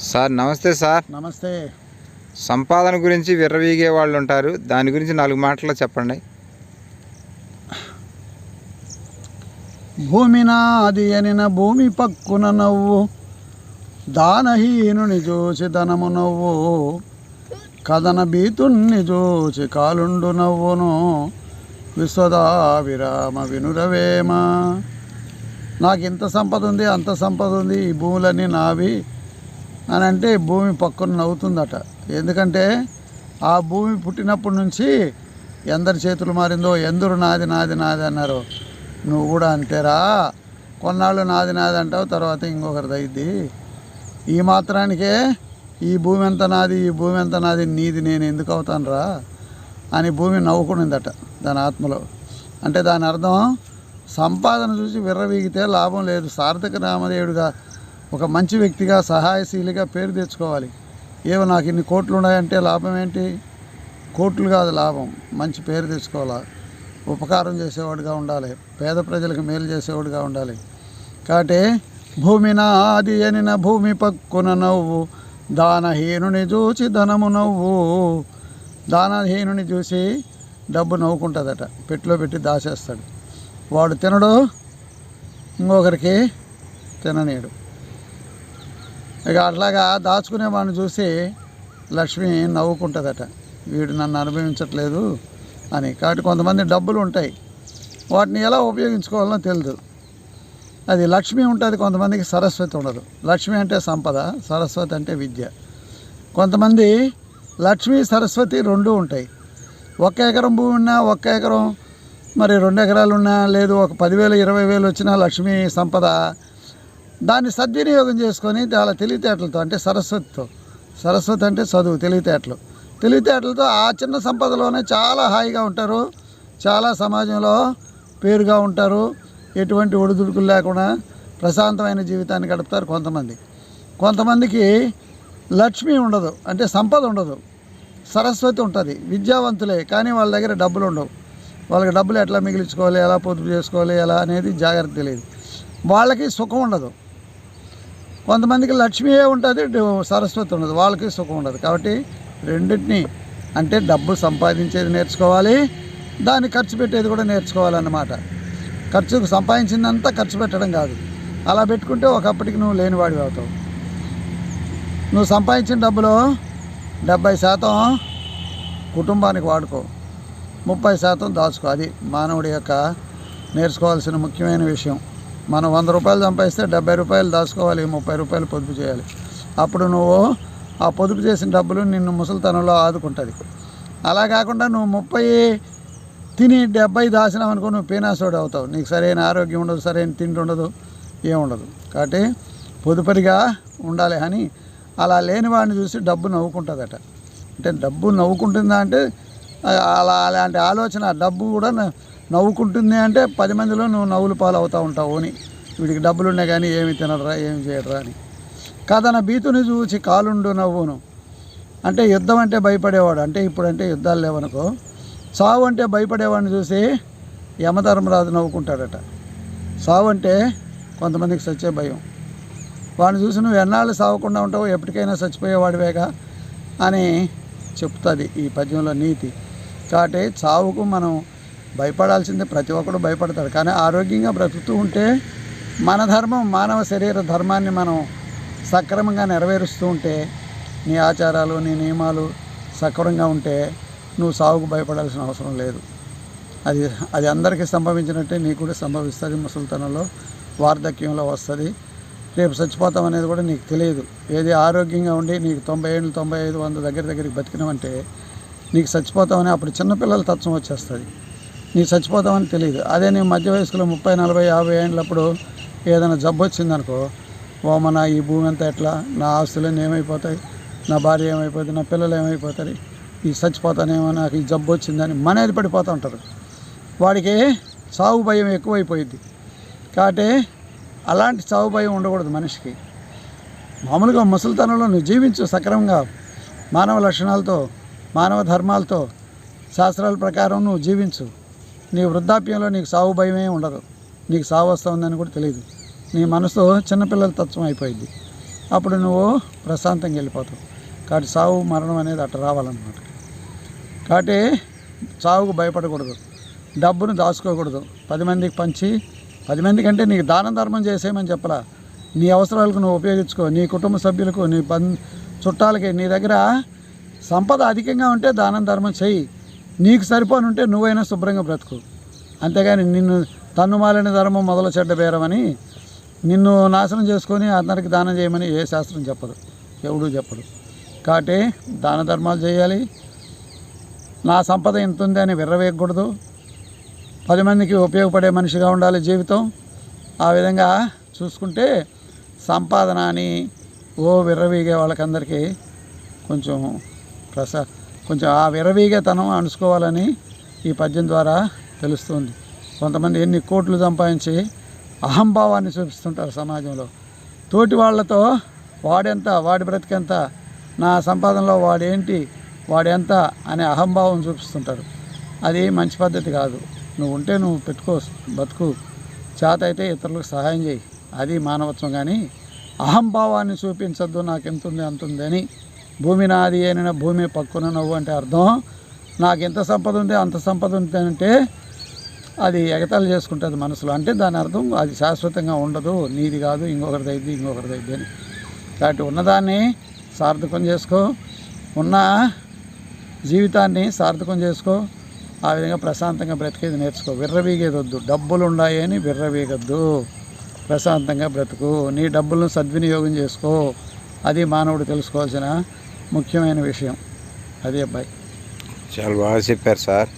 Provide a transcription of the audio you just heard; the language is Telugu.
సార్ నమస్తే సార్. నమస్తే. సంపాదన గురించి విర్రవీగే వాళ్ళు ఉంటారు. దాని గురించి నాలుగు మాటల్లో చెప్పండి. భూమి నాది అనిన భూమి పక్కున నవ్వు దానహీనుని చూచి ధనము నవ్వు కథన బీతుణ్ణి చూచి కాలుండు నవ్వును విశ్వదా విరామ వినురవేమ. నాకు ఇంత సంపద ఉంది అంత సంపద ఉంది ఈ భూములన్నీ నావి. అని అంటే భూమి పక్కన నవ్వుతుందట. ఎందుకంటే ఆ భూమి పుట్టినప్పటి నుంచి ఎందరి చేతులు మారిందో ఎందరు నాది నాది నాది అన్నారు. నువ్వు కూడా అంతేరా. కొన్నాళ్ళు నాది నాది అంటావు తర్వాత ఇంకొకరిది అయింది ఈ మాత్రానికే ఈ భూమి ఎంత నాది ఈ భూమి ఎంత నాది నీది నేను ఎందుకు అవుతానురా అని భూమి నవ్వుకునిందట దాని ఆత్మలో. అంటే దాని అర్థం సంపాదన చూసి విర్రవీగితే లాభం లేదు. సార్థక రామదేవుడిగా ఒక మంచి వ్యక్తిగా సహాయశీలిగా పేరు తెచ్చుకోవాలి. ఏవో నాకు ఇన్ని కోట్లు ఉన్నాయంటే లాభం ఏంటి? కోట్లు కాదు లాభం. మంచి పేరు తెచ్చుకోవాలా? ఉపకారం చేసేవాడుగా ఉండాలి. పేద ప్రజలకు మేలు చేసేవాడుగా ఉండాలి. కాబట్టి భూమి నాది అనిన భూమి పక్కున నవ్వు దానహీనుని చూసి ధనము నవ్వు. దానహీనుని చూసి డబ్బు నవ్వుకుంటుందట. పెట్టిలో పెట్టి దాచేస్తాడు. వాడు తినడు ఇంకొకరికి తిననీయడు. ఇక అట్లాగా దాచుకునే వాడిని చూసి లక్ష్మి నవ్వుకుంటుందట. వీడు నన్ను అనుభవించట్లేదు అని. కాబట్టి కొంతమంది డబ్బులు ఉంటాయి. వాటిని ఎలా ఉపయోగించుకోవాలో తెలియదు అది లక్ష్మి ఉంటుంది కొంతమందికి సరస్వతి ఉండదు. లక్ష్మి అంటే సంపద సరస్వతి అంటే విద్య. కొంతమంది లక్ష్మి సరస్వతి రెండు ఉంటాయి. ఒక్క ఎకరం భూమి ఉన్నా ఒక్క ఎకరం మరి రెండు ఎకరాలు ఉన్నా లేదు ఒక పదివేలు ఇరవై వేలు వచ్చినా లక్ష్మి సంపద దాన్ని సద్వినియోగం చేసుకొని చాలా తెలివితేటలతో అంటే సరస్వతితో. సరస్వతి అంటే చదువు తెలివితేటలు. తెలివితేటలతో ఆ చిన్న సంపదలోనే చాలా హాయిగా ఉంటారు. చాలా సమాజంలో పేరుగా ఉంటారు. ఎటువంటి ఒడిదుడుకులు లేకుండా ప్రశాంతమైన జీవితాన్ని గడుపుతారు కొంతమంది. కొంతమందికి లక్ష్మి ఉండదు అంటే సంపద ఉండదు. సరస్వతి ఉంటుంది విద్యావంతులే కానీ వాళ్ళ దగ్గర డబ్బులు ఉండవు. వాళ్ళకి డబ్బులు ఎట్లా మిగిలించుకోవాలి ఎలా పొదుపు చేసుకోవాలి ఎలా అనేది జాగ్రత్త తెలియదు. వాళ్ళకి సుఖం ఉండదు. కొంతమందికి లక్ష్మీయే ఉంటుంది సరస్వతి ఉండదు వాళ్ళకి సుఖం ఉండదు. కాబట్టి రెండింటిని అంటే డబ్బు సంపాదించేది నేర్చుకోవాలి దాన్ని ఖర్చు పెట్టేది కూడా నేర్చుకోవాలన్నమాట. ఖర్చుకు సంపాదించిందంతా ఖర్చు పెట్టడం కాదు. అలా పెట్టుకుంటే ఒకప్పటికి నువ్వు లేనివాడివి అవుతావు. నువ్వు సంపాదించిన డబ్బులో డెబ్బై శాతం కుటుంబానికి వాడుకో ముప్పై శాతం దాచుకో. అది మానవుడి యొక్క నేర్చుకోవాల్సిన ముఖ్యమైన విషయం. మనం వంద రూపాయలు సంపాదిస్తే డెబ్బై రూపాయలు దాచుకోవాలి ముప్పై రూపాయలు పొదుపు చేయాలి. అప్పుడు నువ్వు ఆ పొదుపు చేసిన డబ్బులు నిన్ను ముసలితనంలో ఆదుకుంటుంది. అలా కాకుండా నువ్వు ముప్పై తిని డెబ్బై దాచినావు అనుకో నువ్వు పీనాసోడు అవుతావు. నీకు సరైన ఆరోగ్యం ఉండదు సరైన తిండి ఉండదు ఏముండదు కాబట్టి పొదుపరిగా ఉండాలి అని అలా లేని వాడిని చూసి డబ్బు నవ్వుకుంటుందట. అంటే డబ్బు నవ్వుకుంటుందా అంటే అలా అలాంటి ఆలోచన డబ్బు కూడా నవ్వుకుంటుంది అంటే పది మందిలో నువ్వు నవ్వులు పాలు అవుతూ ఉంటావు అని. వీడికి డబ్బులు ఉన్నాయి కానీ ఏమి తినడరా ఏమి చేయడరా అని. కాదన బీతుని చూసి కాలుండు నవ్వును. అంటే యుద్ధం అంటే భయపడేవాడు. అంటే ఇప్పుడంటే యుద్ధాలు లేవనుకో. సావు అంటే భయపడేవాడిని చూసి యమధర్మరాజు నవ్వుకుంటాడట. సావు అంటే కొంతమందికి సచ్చే భయం. వాడిని చూసి నువ్వు ఎన్నాళ్ళు సావకుండా ఉంటావు ఎప్పటికైనా చచ్చిపోయేవాడివేగా అని చెప్తుంది ఈ పద్యంలో నీతి. కాబట్టి చావుకు మనం భయపడాల్సిందే ప్రతి ఒక్కడు భయపడతాడు. కానీ ఆరోగ్యంగా బ్రతుకుతూ ఉంటే మన ధర్మం మానవ శరీర ధర్మాన్ని మనం సక్రమంగా నెరవేరుస్తూ ఉంటే నీ ఆచారాలు నీ నియమాలు సక్రమంగా ఉంటే నువ్వు సాగుకు భయపడాల్సిన అవసరం లేదు. అది అది అందరికీ సంభవించినట్టే నీకు కూడా సంభవిస్తుంది ముసలితనంలో. వార్ధక్యంలో వస్తుంది. రేపు చచ్చిపోతాం అనేది కూడా నీకు తెలియదు. ఏది ఆరోగ్యంగా ఉండి నీకు తొంభై ఏళ్ళు తొంభై ఐదు వంద దగ్గర దగ్గరికి బతికినామంటే నీకు చచ్చిపోతామని అప్పుడు చిన్నపిల్లల తత్వం వచ్చేస్తుంది. నీ చచ్చిపోతామని తెలియదు. అదే నీ మధ్య వయసులో ముప్పై నలభై యాభై ఏళ్ళప్పుడు ఏదైనా జబ్బు వచ్చిందనుకో ఓ మన ఈ భూమి అంతా ఎట్లా? నా ఆస్తులన్నీ ఏమైపోతాయి? నా భార్య ఏమైపోతుంది? నా పిల్లలు ఏమైపోతారు? ఈ చచ్చిపోతానేమో నాకు ఈ జబ్బు వచ్చిందని మనేది పడిపోతూ ఉంటారు. వాడికి సాగు భయం ఎక్కువైపోయింది కాబట్టి అలాంటి చావు భయం ఉండకూడదు మనిషికి. మామూలుగా ముసలితనంలో నువ్వు జీవించు సక్రమంగా. మానవ లక్షణాలతో మానవ ధర్మాలతో శాస్త్రాల ప్రకారం నువ్వు జీవించు. నీ వృద్ధాప్యంలో నీకు సావు భయమే ఉండదు. నీకు సావు వస్తుందని కూడా తెలియదు నీ మనసు చిన్నపిల్లల తత్వం అయిపోయింది. అప్పుడు నువ్వు ప్రశాంతంగా వెళ్ళిపోతావు. కాబట్టి సావు మరణం అనేది అట్ట రావాలన్నమాట. కాబట్టి సావుకు భయపడకూడదు. డబ్బును దాచుకోకూడదు. పది మందికి పంచి పది మందికి అంటే నీకు దానం ధర్మం చేసేయమని చెప్పలా. నీ అవసరాలకు నువ్వు ఉపయోగించుకో. నీ కుటుంబ సభ్యులకు నీ బం చుట్టాలకి నీ దగ్గర సంపద అధికంగా ఉంటే దానం ధర్మం చెయ్యి. నీకు సరిపోను ఉంటే నువ్వైనా శుభ్రంగా బ్రతుకు. అంతేగాని నిన్ను తన్నుమాలిన ధర్మం మొదలు చెడ్డ బేరమని నిన్ను నాశనం చేసుకొని అందరికి దానం చేయమని ఏ శాస్త్రం చెప్పదు ఎవడూ చెప్పడు. కాబట్టి దాన ధర్మాలు చేయాలి. నా సంపద ఇంత ఉంది అని విర్రవేయకూడదు. పది మందికి ఉపయోగపడే మనిషిగా ఉండాలి జీవితం. ఆ విధంగా చూసుకుంటే సంపాదన అని ఓ విర్రవీగే వాళ్ళకందరికీ కొంచెం ప్రసా కొంచెం ఆ విర్రవీగేతనం అణుచుకోవాలని ఈ పద్యం ద్వారా తెలుస్తుంది. కొంతమంది ఎన్ని కోట్లు సంపాదించి అహంభావాన్ని చూపిస్తుంటారు సమాజంలో. తోటి వాళ్ళతో వాడెంత వాడి బ్రతికెంత నా సంపాదనలో వాడేంటి వాడెంత అనే అహంభావం చూపిస్తుంటారు. అది మంచి పద్ధతి కాదు. నువ్వు ఉంటే నువ్వు పెట్టుకో బతుకు. చేత అయితే ఇతరులకు సహాయం చేయి. అది మానవత్వం కానీ అహంభావాన్ని చూపించద్దు నాకు ఎంత అంతుందని భూమి నాది అయిన భూమి పక్కున నువ్వు అంటే అర్థం. నాకు ఎంత సంపద ఉంది అంత సంపద ఉంది అంటే అది ఎగతాళి చేసుకుంటుంది మనసులో. అంటే దాని అర్థం అది శాశ్వతంగా ఉండదు. నీది కాదు ఇంకొకరిది అయింది ఇంకొకరిది అయింది అని. కాబట్టి ఉన్నదాన్ని సార్థకం చేసుకో. ఉన్న జీవితాన్ని సార్థకం చేసుకో. ఆ విధంగా ప్రశాంతంగా బ్రతికేది నేర్చుకో. విర్రవీగేది వద్దు డబ్బులు ఉన్నాయి అని విర్రవీగద్దు. ప్రశాంతంగా బ్రతుకు. నీ డబ్బులను సద్వినియోగం చేసుకో. అది మానవుడు తెలుసుకోవాల్సిన ముఖ్యమైన విషయం. అది అబ్బాయి. చాలా బాగా చెప్పారు సార్.